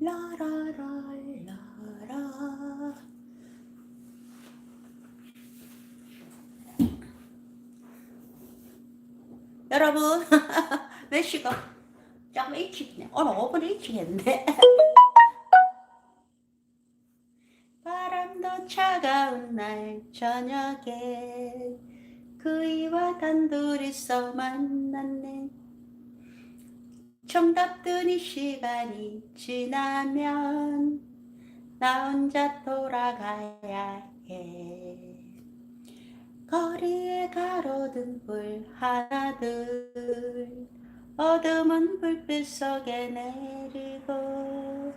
라라라라라. 여러분 몇 시간 조금 일찍 네 오늘 5분 일찍 했네 바람도 차가운 날 저녁에 그이와 단둘이서 만났네 정답든 이 시간이 지나면 나 혼자 돌아가야 해. 거리에 가로등 불 하나둘 어두운 불빛 속에 내리고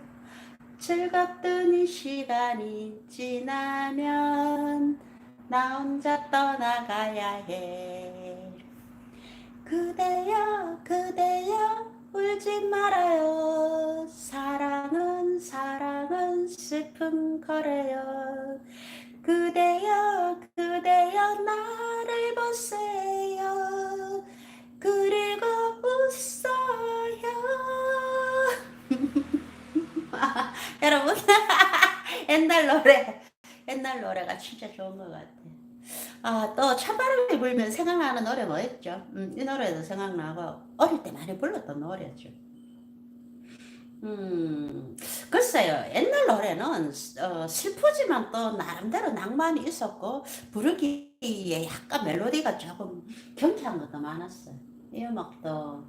즐겁던 이 시간이 지나면 나 혼자 떠나가야 해. 그대여 그대여 울지 말아요. 사랑은 사랑은 슬픈 거래요. 그대여 그대여 나를 보세요. 그리고 웃어요. 여러분 옛날 노래 옛날 노래가 진짜 좋은 것 같아 아 또 찬바람이 불면 생각나는 노래 뭐 있죠 음, 이 노래도 생각나고 어릴 때 많이 불렀던 노래죠 음, 글쎄요. 옛날 노래는 어, 슬프지만 또 나름대로 낭만이 있었고 부르기에 약간 멜로디가 조금 경쾌한 것도 많았어요. 이 음악도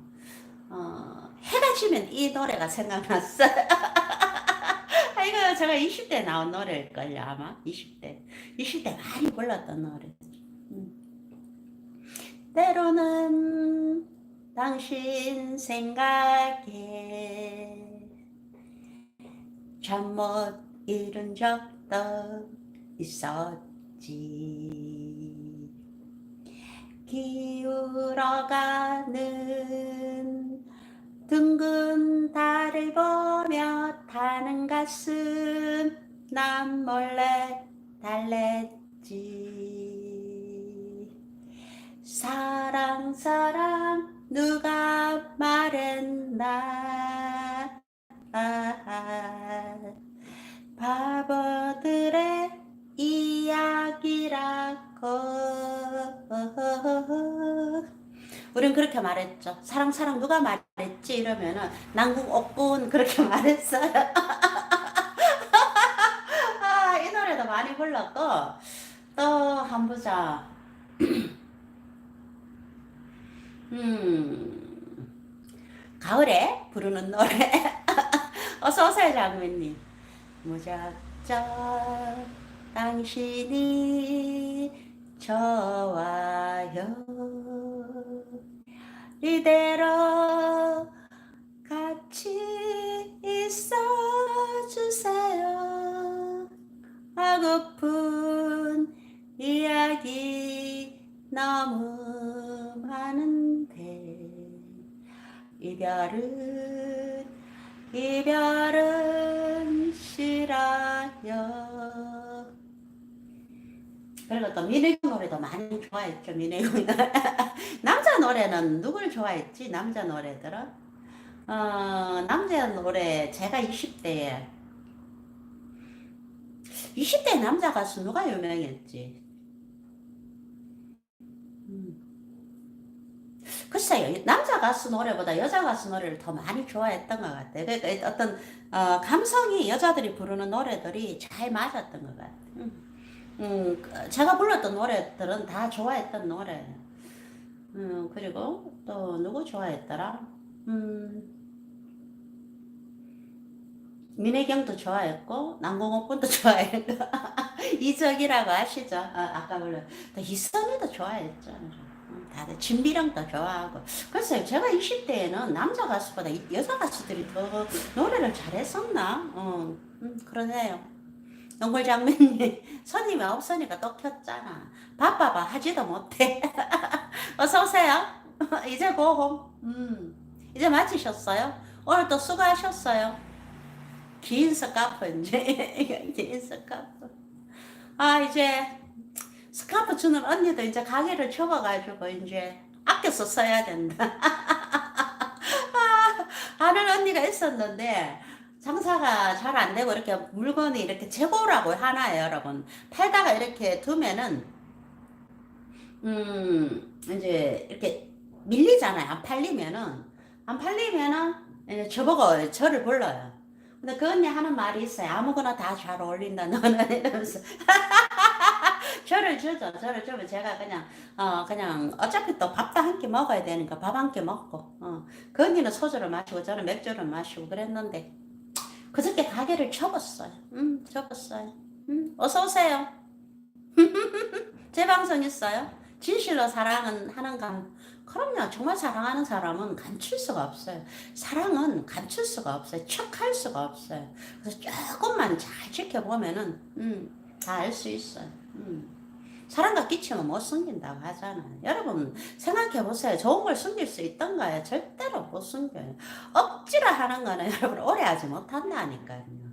어, 해가 지면 이 노래가 생각났어요. 아, 이거 제가 20대 나온 노래일걸요, 아마. 20대. 20대 많이 불렀던 노래. 음. 때로는 당신 생각에 잠 못 이룬 적도 있었지 기울어가는 둥근 달을 타는 가슴 난 몰래 달랬지. 사랑 사랑 누가 말했나? 바보들의 이야기라고. 우린 그렇게 말했죠. 사랑 사랑 누가 말했지? 이러면은 난국 옥군 그렇게 말했어요 아, 이 노래도 많이 불렀고 또 한 보자. 음 가을에 부르는 노래. 어서 오세요 장모님. 무작정 당신이 좋아요. 이대로 같이 있어 주세요 하고픈 이야기 너무 많은데 이별은 이별은 싫어요. 그리고 또 민혜경 노래도 많이 좋아했죠. 민혜경 남자 노래는 누굴 좋아했지? 남자 노래들은 어, 남자 노래 제가 20대에 20대 남자 가수 누가 유명했지? 글쎄요, 남자 가수 노래보다 여자 가수 노래를 더 많이 좋아했던 것 같아요. 그러니까 어떤 어, 감성이 여자들이 부르는 노래들이 잘 맞았던 것 같아요. 음, 음, 제가 불렀던 노래들은 다 좋아했던 노래. 음, 그리고 또 누구 좋아했더라? 음, 민혜경도 좋아했고 남궁옥군도 좋아했고 이적이라고 아시죠? 아, 아까 불렀. 또 이선희도 좋아했죠. 다들 진비령도 좋아하고 글쎄요 제가 20대에는 남자 가수보다 여자 가수들이 더 노래를 잘했었나 어, 음, 그러네요 영골 장면님 손님이 없으니까 또 켰잖아 바빠봐 하지도 못해 어서오세요 이제 고홈 음, 이제 마치셨어요? 오늘 또 수고하셨어요 긴 스카프 이제 긴 스카프 아 이제 스카프 주는 언니도 이제 가게를 접어가지고 이제 아껴서 써야 된다. 아, 아는 언니가 있었는데 장사가 잘 안 되고 이렇게 물건이 이렇게 재고라고 하나요, 여러분. 팔다가 이렇게 두면은 음 이제 이렇게 밀리잖아요. 안 팔리면은 안 팔리면은 이제 저보고 저를 불러요. 근데 그 언니 하는 말이 있어요. 아무거나 다 잘 어울린다 너는 이러면서 저를 주죠. 저를 주면 제가 그냥 어 그냥 어차피 또 밥도 한 끼 먹어야 되니까 밥 한 끼 먹고 어. 그 언니는 소주를 마시고 저는 맥주를 마시고 그랬는데 그저께 가게를 접었어요. 음 접었어요. 음 어서 오세요. 제 방송 있어요. 진실로 사랑은 하는가? 그럼요. 정말 사랑하는 사람은 감출 수가 없어요. 사랑은 감출 수가 없어요. 척할 수가 없어요. 그래서 조금만 잘 지켜보면은, 음, 다 알 수 있어요. 음. 사랑과 끼치면 못 숨긴다고 하잖아요. 여러분, 생각해보세요. 좋은 걸 숨길 수 있던가요? 절대로 못 숨겨요. 억지로 하는 거는 여러분, 오래 하지 못한다니까요.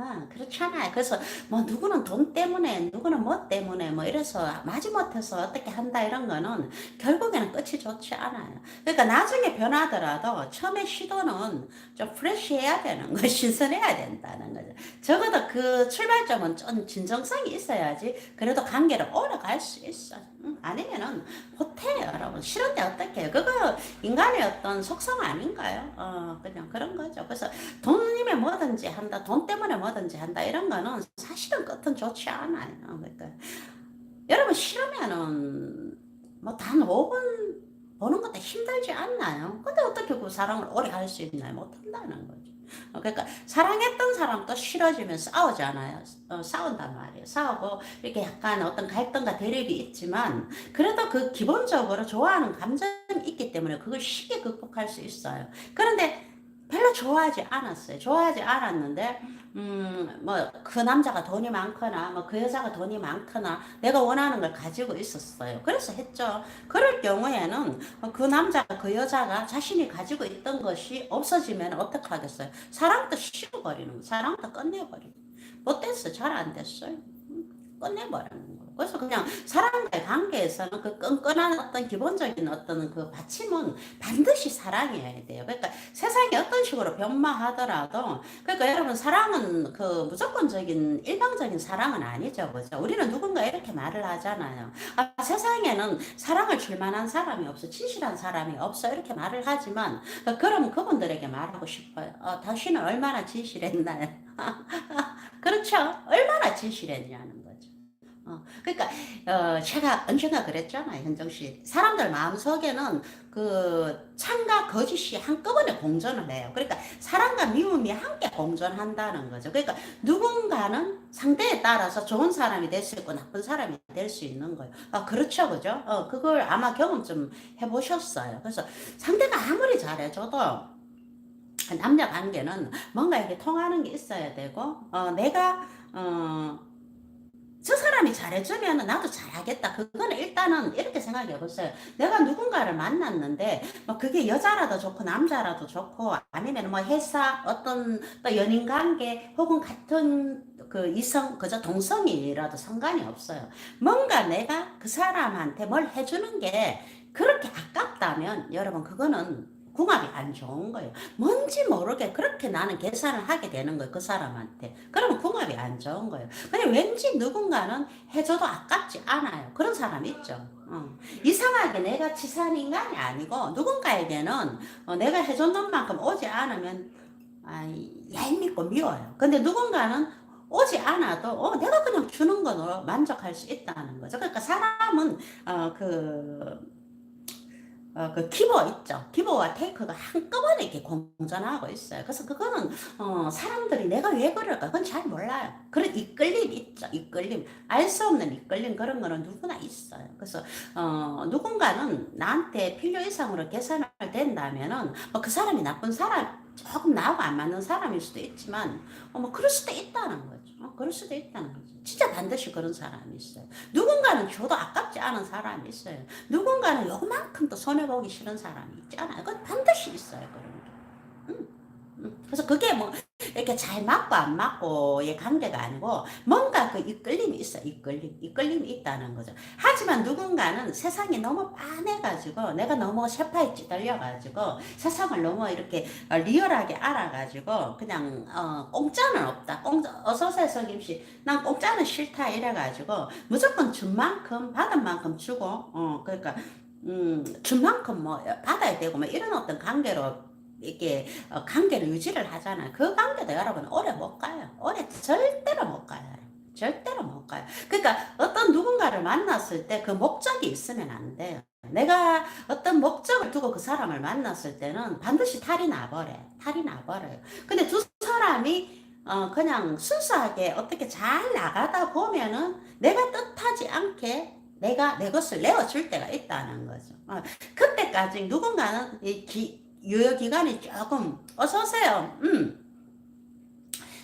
아, 그렇잖아요. 그래서 뭐 누구는 돈 때문에, 누구는 뭐 때문에 뭐 이래서 마지못해서 어떻게 한다 이런 거는 결국에는 끝이 좋지 않아요. 그러니까 나중에 변하더라도 처음에 시도는 좀 프레시해야 되는 거, 신선해야 된다는 거죠. 적어도 그 출발점은 좀 진정성이 있어야지 그래도 관계를 오래 갈 수 있어요. 응? 아니면은 못해요, 여러분. 싫은데 어떻게? 그거 인간의 어떤 속성 아닌가요? 어, 그냥 그런 거죠. 그래서 돈이면 뭐든지 한다, 돈 때문에 뭐 든지 한다, 이런 거는 사실은 끝은 좋지 않아요. 그러니까. 여러분, 싫으면은 뭐 단 5분 보는 것도 힘들지 않나요? 근데 어떻게 그 사랑을 오래 할 수 있나요? 못한다는 거죠. 어, 그러니까 사랑했던 사람도 싫어지면 싸우잖아요. 어, 싸운단 말이에요. 싸우고 이렇게 약간 어떤 갈등과 대립이 있지만 그래도 그 기본적으로 좋아하는 감정이 있기 때문에 그걸 쉽게 극복할 수 있어요. 그런데 별로 좋아하지 않았어요. 좋아하지 않았는데 음, 뭐, 그 남자가 돈이 많거나, 뭐, 그 여자가 돈이 많거나, 내가 원하는 걸 가지고 있었어요. 그래서 했죠. 그럴 경우에는 그 남자가, 그 여자가 자신이 가지고 있던 것이 없어지면 어떡하겠어요? 사랑도 식어버리는, 사랑도 끝내버리는. 못됐어. 잘 안 됐어요. 음, 끝내버리는 거예요. 그래서 그냥 사람과의 관계에서는 그 끈끈한 어떤 기본적인 어떤 그 받침은 반드시 사랑이어야 돼요. 그러니까 세상이 어떤 식으로 변화하더라도 그러니까 여러분 사랑은 그 무조건적인 일방적인 사랑은 아니죠. 그죠? 우리는 누군가 이렇게 말을 하잖아요. 아, 세상에는 사랑을 줄 만한 사람이 없어. 진실한 사람이 없어. 이렇게 말을 하지만 그럼 그분들에게 말하고 싶어요. 어, 당신은 얼마나 진실했나요? 그렇죠. 얼마나 진실했냐는. 어, 그러니까 어, 제가 언젠가 그랬잖아요, 현정 씨. 사람들 마음속에는 그 참과 거짓이 한꺼번에 공존을 해요. 그러니까 사랑과 미움이 함께 공존한다는 거죠. 그러니까 누군가는 상대에 따라서 좋은 사람이 될 수 있고 나쁜 사람이 될 수 있는 거예요. 아, 그렇죠, 그죠? 어, 그걸 아마 경험 좀 해보셨어요. 그래서 상대가 아무리 잘해줘도 남녀 관계는 뭔가 이렇게 통하는 게 있어야 되고, 어, 내가, 어, 저 사람이 잘해주면 나도 잘하겠다. 그거는 일단은 이렇게 생각해 보세요. 내가 누군가를 만났는데, 뭐 그게 여자라도 좋고, 남자라도 좋고, 아니면 뭐 회사, 어떤 또 연인 관계, 혹은 같은 그 이성, 그저 동성이라도 상관이 없어요. 뭔가 내가 그 사람한테 뭘 해주는 게 그렇게 아깝다면, 여러분, 그거는 궁합이 안 좋은 거예요. 뭔지 모르게 그렇게 나는 계산을 하게 되는 거예요. 그 사람한테. 그러면 궁합이 안 좋은 거예요. 그냥 왠지 누군가는 해줘도 아깝지 않아요. 그런 사람 있죠. 어. 이상하게 내가 치사한 인간이 아니고 누군가에게는 어, 내가 해준 것만큼 오지 않으면 아, 얄밉고 미워요. 근데 누군가는 오지 않아도 어, 내가 그냥 주는 거로 만족할 수 있다는 거죠. 그러니까 사람은 어, 그 어, 그 기보 있죠. 기보와 테이크가 한꺼번에 이렇게 공존하고 있어요. 그래서 그거는 어, 사람들이 내가 왜 그럴까? 그건 잘 몰라요. 그런 이끌림 있죠. 이끌림. 알 수 없는 이끌림 그런 거는 누구나 있어요. 그래서 어, 누군가는 나한테 필요 이상으로 계산을 된다면은 뭐 그 사람이 나쁜 사람 조금 나하고 안 맞는 사람일 수도 있지만 어, 뭐 그럴 수도 있다는 거죠. 어, 그럴 수도 있다는 거죠. 진짜 반드시 그런 사람이 있어요. 누군가는 줘도 아깝지 않은 사람이 있어요. 누군가는 요만큼도 손해보기 싫은 사람이 있잖아요. 그건 반드시 있어요. 그런. 그래서 그게 뭐 이렇게 잘 맞고 안 맞고의 관계가 아니고 뭔가 그 이끌림이 있어 이끌림 이끌림이 있다는 거죠. 하지만 누군가는 세상이 너무 빤해가지고 내가 너무 세파에 찌들려가지고 세상을 너무 이렇게 어, 리얼하게 알아가지고 그냥 어, 공짜는 없다. 공짜 어서오세요 석임씨. 난 공짜는 싫다 이래가지고 무조건 준 만큼 받은 만큼 주고 어 그러니까 음, 준 만큼 뭐 받아야 되고 뭐 이런 어떤 관계로 이렇게 어, 관계를 유지를 하잖아요. 그 관계도 여러분 오래 못 가요. 오래 절대로 못 가요. 절대로 못 가요. 그러니까 어떤 누군가를 만났을 때 그 목적이 있으면 안 돼요. 내가 어떤 목적을 두고 그 사람을 만났을 때는 반드시 탈이 나버려. 탈이 나버려요. 근데 두 사람이 어, 그냥 순수하게 어떻게 잘 나가다 보면은 내가 뜻하지 않게 내가 내 것을 내어줄 때가 있다는 거죠. 어, 그때까지 누군가는 이 기, 유효 기간이 조금 어서 오세요. 음.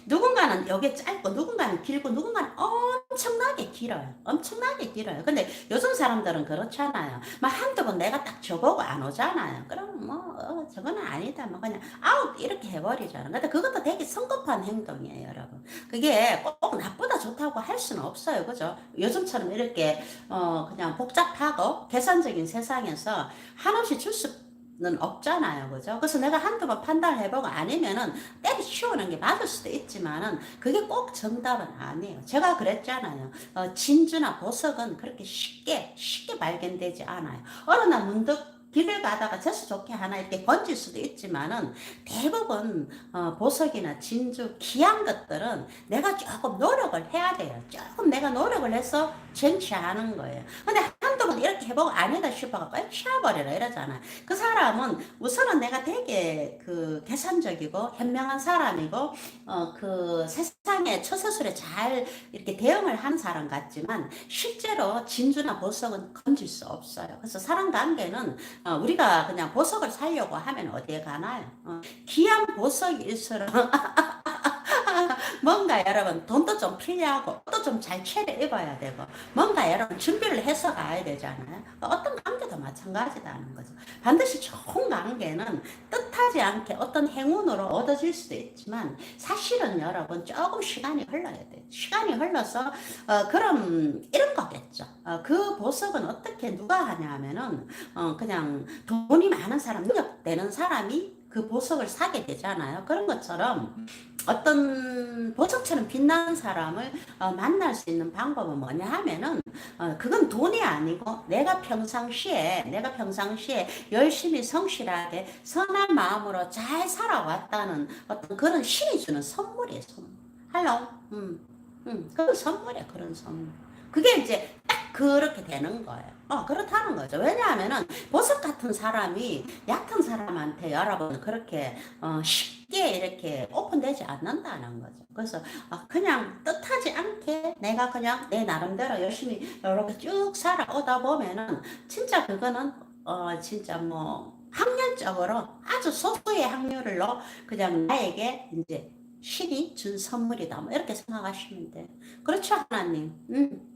누군가는 여기 짧고 누군가는 길고 누군가는 엄청나게 길어요. 엄청나게 길어요. 근데 요즘 사람들은 그렇잖아요. 막 한두 번 내가 딱 저보고 안 오잖아요. 그럼 뭐 어, 저거는 아니다. 뭐 그냥 아웃 이렇게 해버리잖아요. 근데 그것도 되게 성급한 행동이에요, 여러분. 그게 꼭 나쁘다 좋다고 할 수는 없어요. 그죠? 요즘처럼 이렇게 어 그냥 복잡하고 계산적인 세상에서 한없이 줄 수, 는 없잖아요. 그죠? 그래서 내가 한두 번 판단을 해보고 아니면은 때려치우는 게 맞을 수도 있지만은 그게 꼭 정답은 아니에요. 제가 그랬잖아요. 어, 진주나 보석은 그렇게 쉽게, 쉽게 발견되지 않아요. 어느 날 문득 길을 가다가 재수 좋게 하나 이렇게 건질 수도 있지만은 대부분 어, 보석이나 진주 귀한 것들은 내가 조금 노력을 해야 돼요. 조금 내가 노력을 해서 쟁취하는 거예요. 근데 번 이렇게 해보고 아니다 싶어갖고 치워버려라 이러잖아. 그 사람은 우선은 내가 되게 그 계산적이고 현명한 사람이고 어 그 세상에 처세술에 잘 이렇게 대응을 하는 사람 같지만 실제로 진주나 보석은 건질 수 없어요. 그래서 사람 관계는 어, 우리가 그냥 보석을 살려고 하면 어디에 가나요? 어, 귀한 보석일수록 뭔가 여러분 돈도 좀 필요하고 또 좀잘 차려입어야 되고 뭔가 여러분 준비를 해서 가야 되잖아요. 어떤 관계도 마찬가지다는 거죠. 반드시 좋은 관계는 뜻하지 않게 어떤 행운으로 얻어질 수도 있지만 사실은 여러분 조금 시간이 흘러야 돼요. 시간이 흘러서 어, 그럼 이런 거겠죠. 어, 그 보석은 어떻게 누가 하냐면은 어, 그냥 돈이 많은 사람, 능력 되는 사람이 그 보석을 사게 되잖아요. 그런 것처럼 어떤 보석처럼 빛나는 사람을 어, 만날 수 있는 방법은 뭐냐 하면은 어, 그건 돈이 아니고 내가 평상시에 내가 평상시에 열심히 성실하게 선한 마음으로 잘 살아왔다는 어떤 그런 신이 주는 선물이에요. 선물. 할로, 음, 음, 그런 선물이야 그런 선물. 그게 이제 딱 그렇게 되는 거예요. 어, 그렇다는 거죠. 왜냐하면은 보석 같은 사람이 약한 사람한테 여러분 그렇게 어, 쉽게 이렇게 오픈되지 않는다는 거죠. 그래서 어, 그냥 뜻하지 않게 내가 그냥 내 나름대로 열심히 이렇게 쭉 살아오다 보면은 진짜 그거는 어, 진짜 뭐 확률적으로 아주 소수의 확률로 그냥 나에게 이제 신이 준 선물이다. 뭐 이렇게 생각하시면 돼요. 그렇죠, 하나님. 음.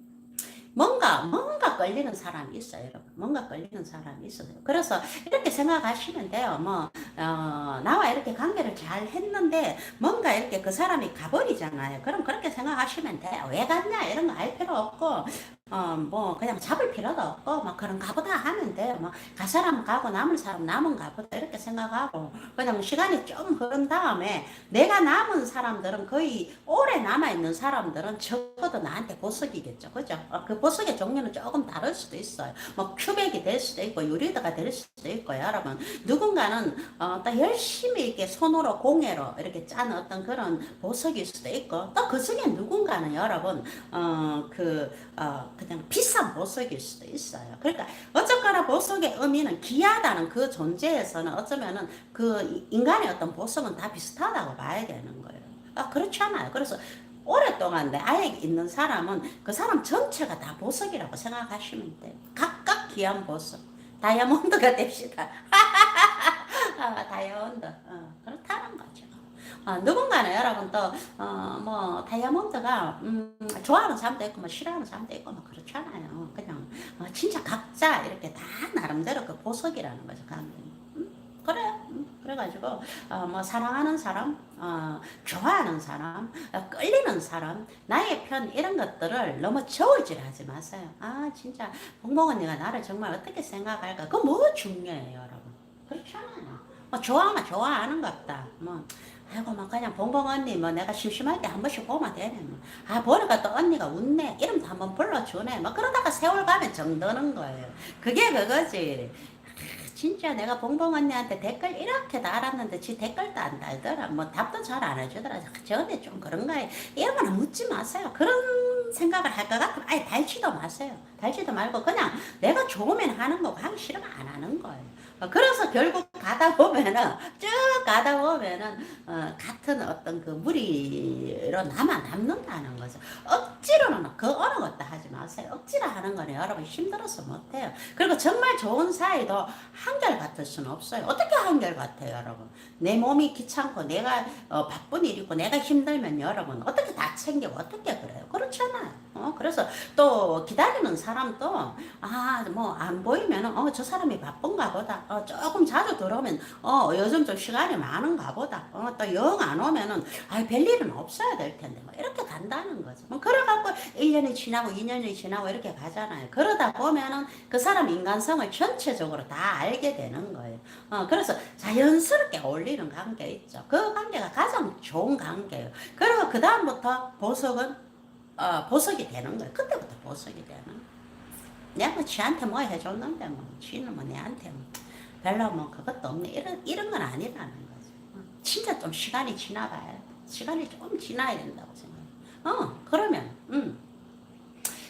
뭔가 뭔가 끌리는 사람이 있어요, 여러분. 뭔가 끌리는 사람이 있어요. 그래서 이렇게 생각하시면 돼요. 뭐 어, 나와 이렇게 관계를 잘 했는데 뭔가 이렇게 그 사람이 가버리잖아요. 그럼 그렇게 생각하시면 돼요. 왜 갔냐 이런 거 알 필요 없고 어, 뭐, 그냥 잡을 필요도 없고, 뭐, 그런가 보다 돼요. 뭐, 가 사람 가고 남은 사람 남은가 보다 이렇게 생각하고, 그냥 시간이 좀 흐른 다음에, 내가 남은 사람들은 거의 오래 남아있는 사람들은 적어도 나한테 보석이겠죠. 그죠? 어, 그 보석의 종류는 조금 다를 수도 있어요. 뭐, 큐백이 될 수도 있고, 유리드가 될 수도 있고, 여러분. 누군가는, 어, 또 열심히 이렇게 손으로 공예로 이렇게 짠 어떤 그런 보석일 수도 있고, 또 그 중에 누군가는 여러분, 어, 그, 어, 그냥 비싼 보석일 수도 있어요. 그러니까 어쨌거나 보석의 의미는 귀하다는 그 존재에서는 어쩌면은 그 인간의 어떤 보석은 다 비슷하다고 봐야 되는 거예요. 아, 그렇잖아요. 그래서 오랫동안 내 아에 있는 사람은 그 사람 전체가 다 보석이라고 생각하시면 돼요. 각각 귀한 보석. 다이아몬드가 됩시다. 아, 다이아몬드. 어, 그렇다는 거죠. 어, 누군가는 여러분 또, 어, 뭐, 다이아몬드가, 음, 좋아하는 사람도 있고, 뭐, 싫어하는 사람도 있고, 뭐, 그렇잖아요. 그냥, 어, 진짜 각자 이렇게 다 나름대로 그 보석이라는 거죠. 음, 그래요. 음, 그래가지고 어, 뭐 사랑하는 사람, 어, 좋아하는 사람, 어, 끌리는 사람, 나의 편 이런 것들을 너무 저울질하지 마세요. 아 진짜 봉봉 언니가 나를 정말 어떻게 생각할까? 그거 뭐 중요해요, 여러분. 그렇잖아요. 뭐 좋아하면 좋아하는 것 같다. 뭐 아이고 막 그냥 봉봉 언니 뭐 내가 심심할 때 한 번씩 보면 되네. 뭐. 아 보니까 또 언니가 웃네. 이름도 한번 불러주네. 뭐 그러다가 세월 가면 정드는 거예요. 그게 그거지. 아, 진짜 내가 봉봉 언니한테 댓글 이렇게 달았는데 지 댓글도 안 달더라. 뭐 답도 잘 안 해주더라. 저 언니 좀 그런가 해. 이런 거는 묻지 마세요. 그런 생각을 할 것 같으면 아예 달지도 마세요. 달지도 말고 그냥 내가 좋으면 하는 거고 하기 싫으면 안 하는 거예요. 어, 그래서 결국 가다 보면은 쭉 가다 보면은 어, 같은 어떤 그 무리로 남아 남는다는 거죠. 억지로는 그 어느 것도 하지 마세요. 억지로 하는 거는 여러분 힘들어서 못해요. 그리고 정말 좋은 사이도 한결 같을 수는 없어요. 어떻게 한결 같아요, 여러분? 내 몸이 귀찮고 내가 어, 바쁜 일이고 내가 힘들면 여러분 어떻게 다 챙겨 어떻게 그래요? 그렇잖아요. 어, 그래서 또 기다리는 사람도 아 뭐 안 보이면 어저 사람이 바쁜가 보다. 어, 조금 자주 들어 오면 어 요즘 좀 시간이 많은가 보다. 어, 또 영 안 오면은 아 별일은 없어야 될 텐데 뭐 이렇게 간다는 거죠. 뭐 그래갖고 1년이 지나고 2년이 지나고 이렇게 가잖아요. 그러다 보면은 그 사람 인간성을 전체적으로 다 알게 되는 거예요. 어, 그래서 자연스럽게 어울리는 관계 있죠. 그 관계가 가장 좋은 관계예요. 그리고 그 다음부터 보석은 어, 보석이 되는 거예요. 그때부터 보석이 되는 거예요. 내가 뭐 지한테 뭐 해줬는데 뭐 지는 뭐 내한테 뭐 별로 뭐 그것도 없네 이런 이런 건 아니라는 거죠. 어, 진짜 좀 시간이 지나봐야 시간이 좀 지나야 된다고 생각해요. 어 그러면 음.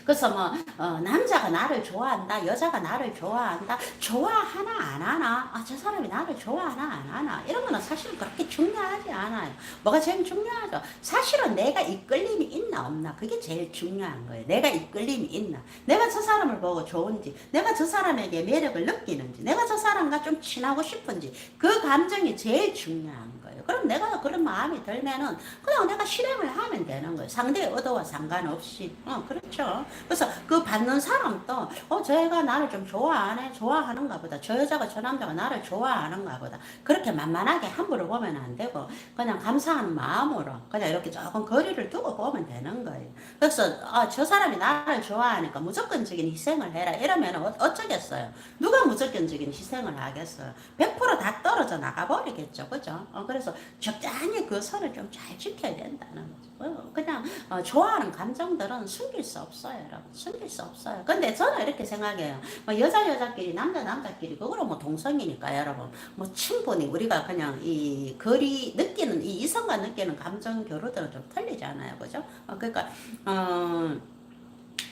그래서 뭐 어, 남자가 나를 좋아한다, 여자가 나를 좋아한다, 좋아하나 안 하나, 아, 저 사람이 나를 좋아하나 안 하나 이런 거는 사실 그렇게 중요하지 않아요. 뭐가 제일 중요하죠? 사실은 내가 이끌림이 있나 없나 그게 제일 중요한 거예요. 내가 이끌림이 있나, 내가 저 사람을 보고 좋은지, 내가 저 사람에게 매력을 느끼는지, 내가 저 사람과 좀 친하고 싶은지 그 감정이 제일 중요한 거예요. 그럼 내가 그런 마음이 들면은 그냥 내가 실행을 하면 되는 거예요. 상대의 의도와 상관없이. 어, 그렇죠. 그래서 그 받는 사람도 어, 저 애가 나를 좀 좋아하네, 좋아하는가 보다. 저 여자가 저 남자가 나를 좋아하는가 보다. 그렇게 만만하게 함부로 보면 안 되고 그냥 감사하는 마음으로 그냥 이렇게 조금 거리를 두고 보면 되는 거예요. 그래서 아, 저 사람이 나를 좋아하니까 무조건적인 희생을 해라 이러면 어, 어쩌겠어요. 누가 무조건적인 희생을 하겠어요. 100%다 떨어져 나가버리겠죠. 그죠? 어, 그래서 적당히 그 선을 좀 잘 지켜야 된다는 거죠. 어, 그냥 어, 좋아하는 감정들은 숨길 수 없어요, 여러분. 숨길 수 없어요. 근데 저는 이렇게 생각해요. 뭐 여자 여자끼리 남자 남자끼리 그거로 뭐 동성이니까 여러분. 뭐 충분히 우리가 그냥 이 거리 느끼는 이 이성과 느끼는 감정 교류들은 좀 틀리잖아요, 그죠? 어, 그러니까 어,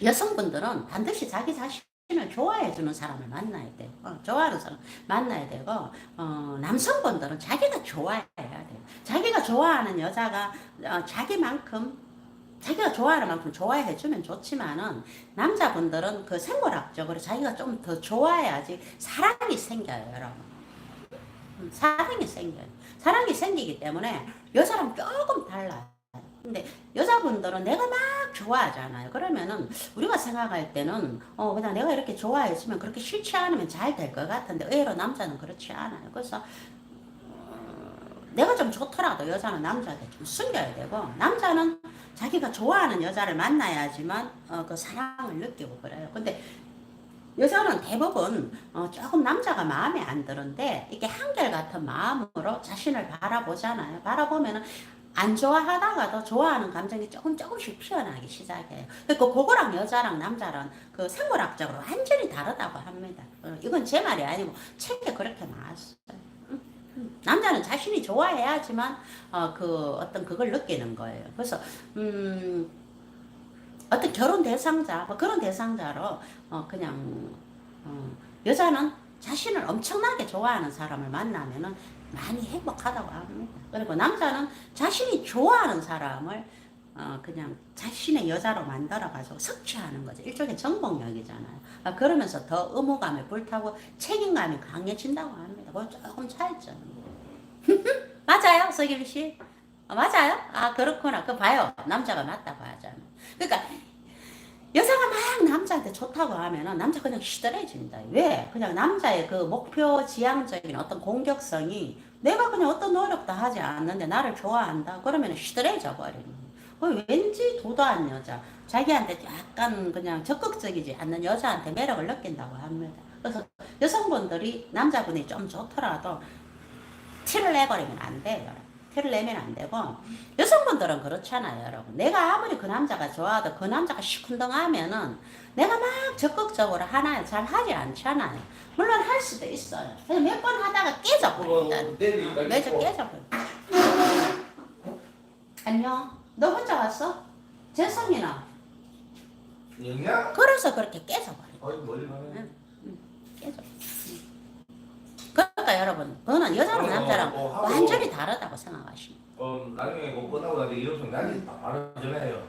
여성분들은 반드시 자기 자신 을 좋아해주는 사람을 만나야 돼. 어, 좋아하는 사람 만나야 되고, 어, 남성분들은 자기가 좋아해야 돼. 자기가 좋아하는 여자가 어, 자기만큼 자기가 좋아하는 만큼 좋아해주면 좋지만은 남자분들은 그 생물학적으로 자기가 좀 더 좋아해야지 사랑이 생겨요, 여러분. 음, 사랑이 생겨요. 사랑이 생기기 때문에 여자랑 조금 달라요. 근데 여자분들은 내가 막 좋아하잖아요. 그러면은 우리가 생각할 때는 어 그냥 내가 이렇게 좋아했으면 그렇게 싫지 않으면 잘 될 것 같은데 의외로 남자는 그렇지 않아요. 그래서 어, 내가 좀 좋더라도 여자는 남자한테 좀 숨겨야 되고 남자는 자기가 좋아하는 여자를 만나야지만 어, 그 사랑을 느끼고 그래요. 근데 여자는 대부분 어, 조금 남자가 마음에 안 드는데 이렇게 한결같은 마음으로 자신을 바라보잖아요. 바라보면은 안 좋아하다가도 좋아하는 감정이 조금 조금씩 피어나기 시작해요. 그러니까 그거랑 여자랑 남자랑 그 생물학적으로 완전히 다르다고 합니다. 어, 이건 제 말이 아니고 책에 그렇게 나왔어요. 음, 음. 남자는 자신이 좋아해야지만 어, 그 어떤 그걸 느끼는 거예요. 그래서 음, 어떤 결혼 대상자 뭐 그런 대상자로 어, 그냥 어, 여자는 자신을 엄청나게 좋아하는 사람을 만나면은 많이 행복하다고 합니다. 그리고 남자는 자신이 좋아하는 사람을 어, 그냥 자신의 여자로 만들어가지고 섭취하는 거죠. 일종의 정복력이잖아요. 아, 그러면서 더 의무감에 불타고 책임감이 강해진다고 합니다. 그건 조금 차이점. 맞아요, 서길 씨? 아, 맞아요? 아, 그렇구나. 그 봐요. 남자가 맞다고 하잖아요. 그러니까 여자가 막 남자한테 좋다고 하면은 남자 그냥 시들해진다. 왜? 그냥 남자의 그 목표 지향적인 어떤 공격성이 내가 그냥 어떤 노력도 하지 않는데 나를 좋아한다. 그러면 시들해져 버리는. 그 왠지 도도 안 여자. 자기한테 약간 그냥 적극적이지 않는 여자한테 매력을 느낀다고 합니다. 그래서 여성분들이 남자분이 좀 좋더라도 티를 내버리면 안 돼요. 티를 내면 안 되고 여성분들은 그렇잖아요, 여러분. 내가 아무리 그 남자가 좋아도 그 남자가 시큰둥하면은 내가 막 적극적으로 하나요? 잘 하지 않잖아요. 물론 할 수도 있어요. 그래서 몇 번 하다가 깨져버린다. 매주 깨져버려. 안녕. 너 혼자 왔어? 재성이나. 그래서 그렇게 깨져버려. 어이 멀리 가네. 깨져. 그러니까 여러분, 그거는 여자랑 어, 남자랑 어, 하고. 완전히 다르다고 생각하시면. 어 나중에 뭐 끝나고 나서 이영성 나한테 바로 전화해요.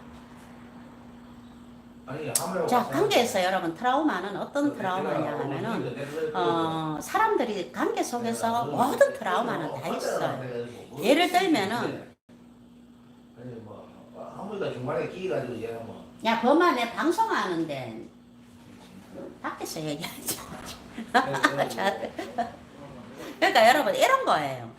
아니 자, 관계에서 여러분 트라우마는 어떤 트라우마냐 하면은 어, 사람들이 관계 속에서 모든 트라우마는 다 있어요. 예를 들면은 뭐 아무리가 중간에 끼가지고 얘가 뭐 야, 범안에 방송하는데 밖에서 얘기하지. 자, 그러니까 여러분 이런 거예요.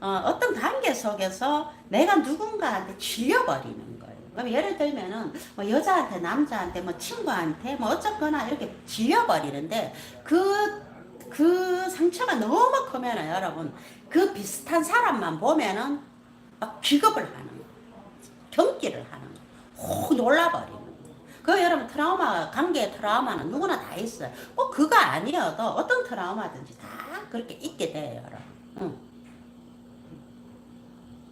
어, 어떤 관계 속에서 내가 누군가한테 질려버리는 거예요. 그럼 예를 들면은 뭐 여자한테 남자한테 뭐 친구한테 뭐 어쨌거나 이렇게 질려버리는데 그, 그 상처가 너무 크면은 여러분 그 비슷한 사람만 보면은 막 기겁을 하는. 경기를 하는 놀라버리는 거예요. 그 여러분 트라우마 관계 트라우마는 누구나 다 있어요. 꼭 그거 아니어도 어떤 트라우마든지 다 그렇게 있게 돼요, 여러분. 응.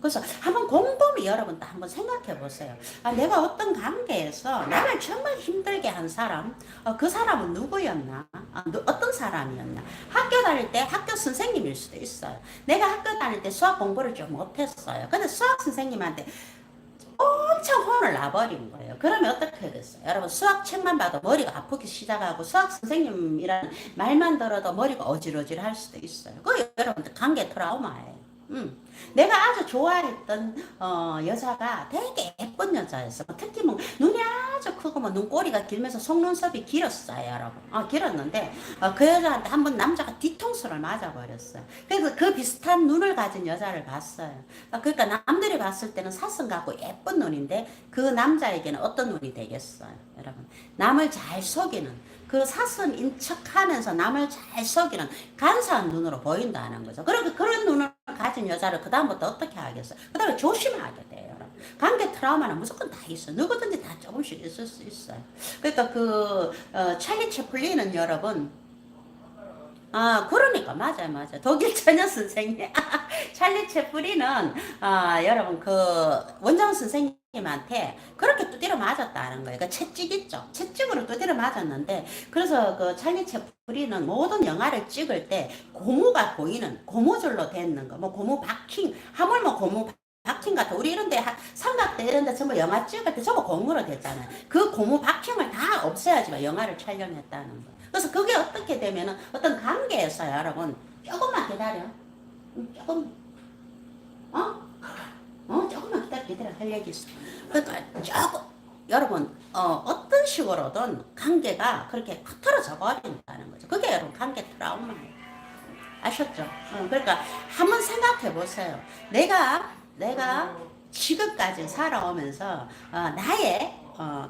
그래서 한번 곰곰이 여러분 또 한번 생각해 보세요. 아, 내가 어떤 관계에서 나를 정말 힘들게 한 사람, 어, 그 사람은 누구였나? 아, 누- 어떤 사람이었나? 학교 다닐 때 학교 선생님일 수도 있어요. 내가 학교 다닐 때 수학 공부를 좀 못했어요. 근데 수학 선생님한테 엄청 혼을 나버린 거예요. 그러면 어떻게 됐어요? 여러분 수학 책만 봐도 머리가 아프기 시작하고 수학 선생님이라는 말만 들어도 머리가 어질어질 할 수도 있어요. 그 여러분들 관계 트라우마예요. 음. 내가 아주 좋아했던 어, 여자가 되게 예쁜 여자였어. 특히 뭐 눈이 아주 크고 뭐 눈꼬리가 길면서 속눈썹이 길었어요, 여러분. 어, 길었는데 어, 그 여자한테 한 번 남자가 뒤통수를 맞아버렸어요. 그래서 그 비슷한 눈을 가진 여자를 봤어요. 어, 그러니까 남들이 봤을 때는 사슴 같고 예쁜 눈인데 그 남자에게는 어떤 눈이 되겠어요, 여러분? 남을 잘 속이는 그 사슴인 척하면서 남을 잘 속이는 간사한 눈으로 보인다는 거죠. 그렇게 그런 눈을 가진 여자를 그 다음부터 어떻게 하겠어요? 그 다음에 조심하게 돼요. 관계 트라우마는 무조건 다 있어. 누구든지 다 조금씩 있을 수 있어요. 그러니까 그 어, 찰리 채플린은 여러분 아, 그러니까 맞아요, 맞아요. 독일 처녀 선생님 찰리 채플린은 아, 여러분 그 원장 선생님 한테 그렇게 두드려 맞았다는 거예요. 그 채찍 있죠. 채찍으로 두드려 맞았는데 그래서 그 찰리 채플린은 모든 영화를 찍을 때 고무가 보이는 고무줄로 되는 거, 뭐 고무 바킹, 하물며 고무 바킹 같은 우리 이런데 하- 삼각대 이런데 전부 영화 찍을 때 전부 고무로 됐잖아요. 그 고무 바킹을 다 없애야지만 영화를 촬영했다는 거. 그래서 그게 어떻게 되면은 어떤 관계에서 여러분 조금만 기다려. 음, 조금 어? 어 조금만 기다려 기다려 할 얘기 있어. 그러니까 조금 여러분 어, 어떤 식으로든 관계가 그렇게 흐트러져 버린다는 거죠. 그게 여러분 관계 트라우마예요. 아셨죠? 어, 그러니까 한번 생각해 보세요. 내가 내가 지금까지 살아오면서 어, 나의 어,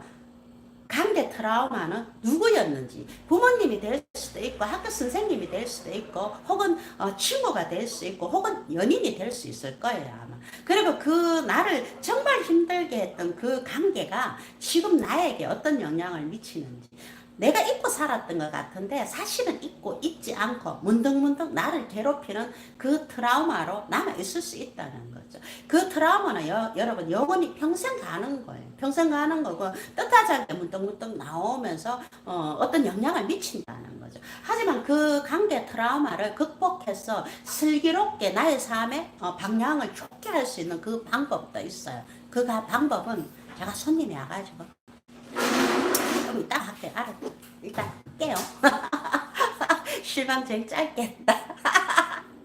관계 트라우마는 누구였는지 부모님이 될 수도 있고 학교 선생님이 될 수도 있고 혹은 어, 친구가 될 수 있고 혹은 연인이 될 수 있을 거예요 아마. 그리고 그 나를 정말 힘들게 했던 그 관계가 지금 나에게 어떤 영향을 미치는지 내가 잊고 살았던 것 같은데 사실은 잊고 잊지 않고 문득문득 나를 괴롭히는 그 트라우마로 남아 있을 수 있다는 거죠. 그 트라우마는 여, 여러분 영원히 평생 가는 거예요. 평생 가는 거고 뜻하지 않게 문득문득 나오면서 어, 어떤 영향을 미친다는 거죠. 하지만 그 관계 트라우마를 극복해서 슬기롭게 나의 삶의 어, 방향을 좋게 할 수 있는 그 방법도 있어요. 그 가- 방법은 제가 손님이 와가지고 좀 이따 할게. 알아. 일단 깨요. 실망 제일 짧게.